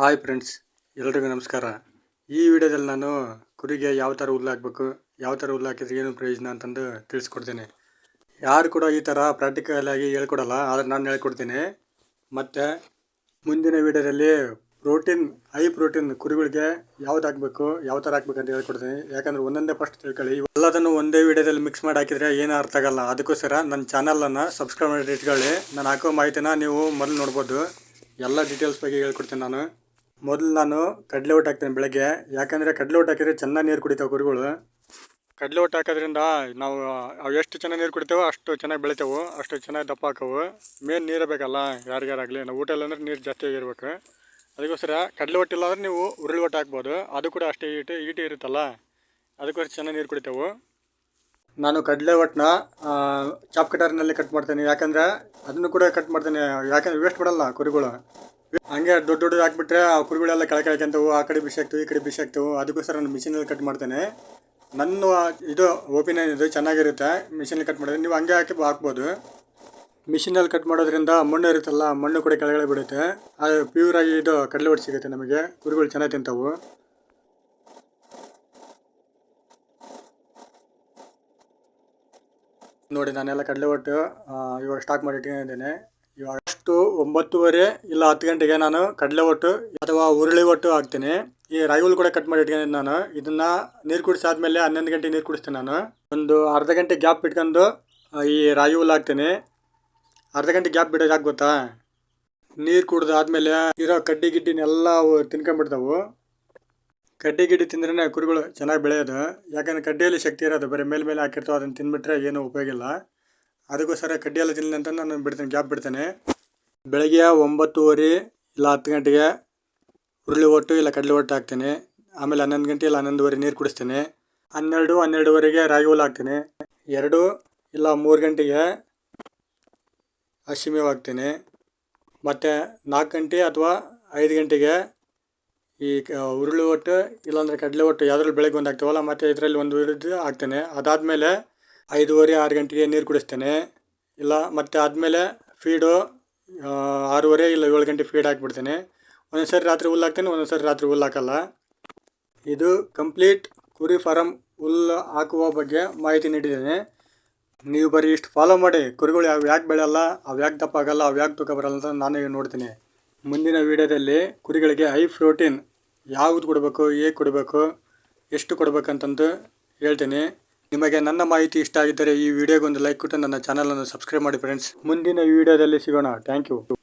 Hi friends, ಎಲ್ರಿಗೂ ನಮಸ್ಕಾರ. ಈ ವಿಡಿಯೋದಲ್ಲಿ ನಾನು ಕುರಿಗೆ ಯಾವ ಥರ ಹುಲ್ಲು ಹಾಕಬೇಕು, ಯಾವ ಥರ ಹುಲ್ಲು ಹಾಕಿದ್ರೆ ಏನು ಪ್ರಯೋಜನ ಅಂತಂದು ತಿಳಿಸ್ಕೊಡ್ತೀನಿ. ಯಾರು ಕೂಡ ಈ ಥರ ಪ್ರಾಕ್ಟಿಕಲ್ ಆಗಿ ಹೇಳ್ಕೊಡಲ್ಲ, ಆದರೆ ನಾನು ಹೇಳ್ಕೊಡ್ತೀನಿ. ಮತ್ತು ಮುಂದಿನ ವಿಡಿಯೋದಲ್ಲಿ ಪ್ರೋಟೀನ್ ಹೈ ಪ್ರೋಟೀನ್ ಕುರಿಗಳಿಗೆ ಯಾವ್ದು ಹಾಕಬೇಕು, ಯಾವ ಥರ ಹಾಕ್ಬೇಕು ಅಂತ ಹೇಳ್ಕೊಡ್ತೀನಿ. ಯಾಕಂದ್ರೆ ಒಂದೊಂದೇ ಫಸ್ಟ್ ತಿಳ್ಕೊಳ್ಳಿ. ಎಲ್ಲದನ್ನು ಒಂದೇ ವಿಡಿಯೋದಲ್ಲಿ ಮಿಕ್ಸ್ ಮಾಡಿ ಹಾಕಿದರೆ ಏನೂ ಅರ್ಥ ಆಗಲ್ಲ. ಅದಕ್ಕೋಸ್ಕರ ನನ್ನ ಚಾನಲನ್ನು ಸಬ್ಸ್ಕ್ರೈಬ್ ಮಾಡಿ ಇಟ್ಕೊಳ್ಳಿ. ನಾನು ಹಾಕೋ ಮಾಹಿತಿನ ನೀವು ಮೊದಲು ನೋಡ್ಬೋದು. ಎಲ್ಲ ಡೀಟೇಲ್ಸ್ ಬಗ್ಗೆ ಹೇಳ್ಕೊಡ್ತೀನಿ ನಾನು. ಮೊದಲು ನಾನು ಕಡಲೆ ಓಟ ಹಾಕ್ತೇನೆ ಬೆಳಗ್ಗೆ. ಯಾಕಂದರೆ ಕಡಲೆ ಊಟ ಹಾಕಿದ್ರೆ ಚೆನ್ನಾಗಿ ನೀರು ಕುಡಿತಾವೆ ಕುರಿಗಳು. ಕಡಲೆ ಓಟ ಹಾಕೋದ್ರಿಂದ ನಾವು, ಅವು ಎಷ್ಟು ಚೆನ್ನಾಗಿ ನೀರು ಕುಡಿತೇವೋ ಅಷ್ಟು ಚೆನ್ನಾಗಿ ಬೆಳಿತೇವೆ, ಅಷ್ಟು ಚೆನ್ನಾಗಿ ದಪ್ಪ ಹಾಕವು. ಮೇನ್ ನೀರು ಬೇಕಲ್ಲ ಯಾರಿಗಾರಾಗಲಿ ನಾವು ಊಟ ಇಲ್ಲ ಅಂದ್ರೆ ನೀರು ಜಾಸ್ತಿ ಆಗಿರ್ಬೇಕು. ಅದಕ್ಕೋಸ್ಕರ ಕಡಲೆ ಊಟ ಇಲ್ಲ ಅಂದ್ರೆ ನೀವು ಉರುಳಿ ಊಟ ಹಾಕ್ಬೋದು. ಅದು ಕೂಡ ಅಷ್ಟೇ ಈಟು ಈಟಿ ಇರುತ್ತಲ್ಲ, ಅದಕ್ಕೋಸ್ಕರ ಚೆನ್ನಾಗಿ ನೀರು ಕುಡಿತಾವೆ. ನಾನು ಕಡಲೆ ಒಟ್ಟನ್ನ ಚಾಪ್ ಕಟರ್ನಲ್ಲಿ ಕಟ್ ಮಾಡ್ತೇನೆ. ಯಾಕಂದರೆ ಅದನ್ನು ಕೂಡ ಕಟ್ ಮಾಡ್ತೇನೆ. ಯಾಕಂದ್ರೆ ವೇಸ್ಟ್ ಮಾಡಲ್ಲ ಕುರಿಗಳು. ಹಂಗೆ ದೊಡ್ಡ ದೊಡ್ಡದು ಹಾಕ್ಬಿಟ್ರೆ ಆ ಕುರಿಗಳೆಲ್ಲ ಕೆಳ ಕೆಳಕಂತವು ಆ ಕಡೆ ಬಿಸಿ ಆಗ್ತವೆ, ಈ ಕಡೆ ಬಿಸಿ ಆಗ್ತವೆ. ಅದಕ್ಕೋಸ್ಕರ ನಾನು ಮಿಷಿನಲ್ಲಿ ಕಟ್ ಮಾಡ್ತೇನೆ. ನನ್ನ ಇದು ಒಪಿನಿಯನ್ ಇದು ಚೆನ್ನಾಗಿರುತ್ತೆ. ಮಿಷಿನಲ್ಲಿ ಕಟ್ ಮಾಡಿದ್ರೆ ನೀವು ಹಂಗೆ ಹಾಕಿ ಹಾಕ್ಬೋದು. ಮಿಷಿನಲ್ಲಿ ಕಟ್ ಮಾಡೋದ್ರಿಂದ ಮಣ್ಣು ಇರುತ್ತಲ್ಲ ಮಣ್ಣು ಕೂಡ ಕೆಳಗಡೆ ಬಿಡುತ್ತೆ. ಅದು ಪ್ಯೂರಾಗಿ ಇದು ಕಡಲೆ ಒಟ್ಟು ಸಿಗುತ್ತೆ ನಮಗೆ. ಕುರಿಗಳು ಚೆನ್ನಾಗಿ ತಿಂತಾವು. ನೋಡಿ, ನಾನೆಲ್ಲ ಕಡಲೆ ಒಟ್ಟು ಇವಾಗ ಸ್ಟಾಕ್ ಮಾಡಿ ಇಟ್ಕೊಂಡಿದ್ದೇನೆ ಇವಾಗ ಅಷ್ಟು ಒಂಬತ್ತುವರೆ ಇಲ್ಲ ಹತ್ತು ಗಂಟೆಗೆ ನಾನು ಕಡಲೆ ಒಟ್ಟು ಅಥವಾ ಉರುಳಿ ಒಟ್ಟು ಹಾಕ್ತೀನಿ. ಈ ರಾಗಿ ಕೂಡ ಕಟ್ ಮಾಡಿ ಇಟ್ಕೊಂಡಿದ್ದೆ ನಾನು. ಇದನ್ನ ನೀರು ಕುಡಿಸಾದ್ಮೇಲೆ ಹನ್ನೊಂದು ಗಂಟೆ ನೀರು ಕುಡಿಸ್ತೀನಿ ನಾನು. ಒಂದು ಅರ್ಧ ಗಂಟೆ ಗ್ಯಾಪ್ ಇಟ್ಕೊಂಡು ಈ ರಾಗಿ ಹುಲ್ ಹಾಕ್ತೀನಿ. ಅರ್ಧ ಗಂಟೆ ಗ್ಯಾಪ್ ಬಿಡೋದು ಯಾಕೆ ಗೊತ್ತಾ? ನೀರು ಕುಡ್ದಾದ್ಮೇಲೆ ಇರೋ ಕಡ್ಡಿ ಗಿಡ್ಡಿನೆಲ್ಲ ತಿನ್ಕೊಂಡ್ಬಿಡ್ತಾವು. ಕಡ್ಡಿ ಗಿಡ್ಡಿ ತಿಂದ್ರೇ ಕುರಿಗಳು ಚೆನ್ನಾಗಿ ಬೆಳೆಯೋದು. ಯಾಕಂದ್ರೆ ಕಡ್ಡಿಯಲ್ಲಿ ಶಕ್ತಿ ಇರೋದು. ಬರೀ ಮೇಲೆ ಮೇಲೆ ಹಾಕಿರ್ತಾವೆ, ಅದನ್ನು ತಿಂದ್ಬಿಟ್ರೆ ಏನೂ ಉಪಯೋಗ ಇಲ್ಲ. ಅದಕ್ಕೋಸ್ಕರ ಕಡ್ಡಿಯೆಲ್ಲ ತಿನ್ನಲಿ ಅಂತ ನಾನು ಬಿಡ್ತೇನೆ, ಗ್ಯಾಪ್ ಬಿಡ್ತೇನೆ. ಬೆಳಗ್ಗೆ ಒಂಬತ್ತುವರೆ ಇಲ್ಲ ಹತ್ತು ಗಂಟೆಗೆ ಹುರುಳಿ ಒಟ್ಟು ಇಲ್ಲ ಕಡಲೆ ಒಟ್ಟು ಹಾಕ್ತೇನೆ. ಆಮೇಲೆ ಹನ್ನೊಂದು ಗಂಟೆ ಇಲ್ಲ ಹನ್ನೊಂದುವರೆ ನೀರು ಕುಡಿಸ್ತೇನೆ. ಹನ್ನೆರಡು, ಹನ್ನೆರಡುವರೆಗೆ ರಾಗಿ ಹುಲ್ಲು ಹಾಕ್ತೇನೆ. ಎರಡು ಇಲ್ಲ ಮೂರು ಗಂಟೆಗೆ ಹಸಿ ಹಾಕ್ತೇನೆ ಹಾಕ್ತೀನಿ. ಮತ್ತು ನಾಲ್ಕು ಗಂಟೆ ಅಥವಾ ಐದು ಗಂಟೆಗೆ ಈ ಹುರುಳಿ ಒಟ್ಟು ಇಲ್ಲಾಂದರೆ ಕಡಲೆ ಒಟ್ಟು ಯಾವ್ದ್ರಲ್ಲಿ ಬೆಳಗ್ಗೆ ಒಂದು ಹಾಕ್ತೀವಲ್ಲ ಮತ್ತು ಇದರಲ್ಲಿ ಒಂದು ಹುರಿದು ಹಾಕ್ತೇನೆ ಅದಾದಮೇಲೆ ಐದೂವರೆ, ಆರು ಗಂಟೆಗೆ ನೀರು ಕುಡಿಸ್ತೇನೆ. ಇಲ್ಲ, ಮತ್ತು ಆದಮೇಲೆ ಫೀಡು ಆರೂವರೆ ಇಲ್ಲ ಏಳು ಗಂಟೆ ಫೀಡ್ ಹಾಕ್ಬಿಡ್ತೇನೆ. ಒಂದೊಂದು ಸರಿ ರಾತ್ರಿ ಹುಲ್ಲು ಹಾಕ್ತೇನೆ ಒಂದೊಂದು ಸರಿ ರಾತ್ರಿ ಹುಲ್ಲು ಹಾಕಲ್ಲ. ಇದು ಕಂಪ್ಲೀಟ್ ಕುರಿ ಫಾರಮ್ ಹುಲ್ಲು ಹಾಕುವ ಬಗ್ಗೆ ಮಾಹಿತಿ ನೀಡಿದ್ದೇನೆ. ನೀವು ಬರೀ ಇಷ್ಟು ಫಾಲೋ ಮಾಡಿ, ಕುರಿಗಳು ಯಾವ ಯಾಕೆ ಬೆಳೆಯಲ್ಲ, ಅವು ಯಾಕೆ ದಪ್ಪ ಆಗಲ್ಲ, ಅವು ಯಾಕೆ ತೂಕ ಬರಲ್ಲ ಅಂತ ನಾನು ನೋಡ್ತೀನಿ. ಮುಂದಿನ ವೀಡಿಯೋದಲ್ಲಿ ಕುರಿಗಳಿಗೆ ಹೈ ಪ್ರೋಟೀನ್ ಯಾವುದು ಕೊಡಬೇಕು, ಹೇಗೆ ಕೊಡಬೇಕು, ಎಷ್ಟು ಕೊಡಬೇಕಂತಂದು ಹೇಳ್ತೀನಿ. ನಿಮಗೆ ನನ್ನ ಮಾಹಿತಿ ಇಷ್ಟ ಆಗಿದ್ದರೆ ಈ ವಿಡಿಯೋಗೊಂದು ಲೈಕ್ ಕೊಟ್ಟು ನನ್ನ ಚಾನಲನ್ನು ಸಬ್ಸ್ಕ್ರೈಬ್ ಮಾಡಿ ಫ್ರೆಂಡ್ಸ್ ಮುಂದಿನ ವಿಡಿಯೋದಲ್ಲಿ ಸಿಗೋಣ. Thank you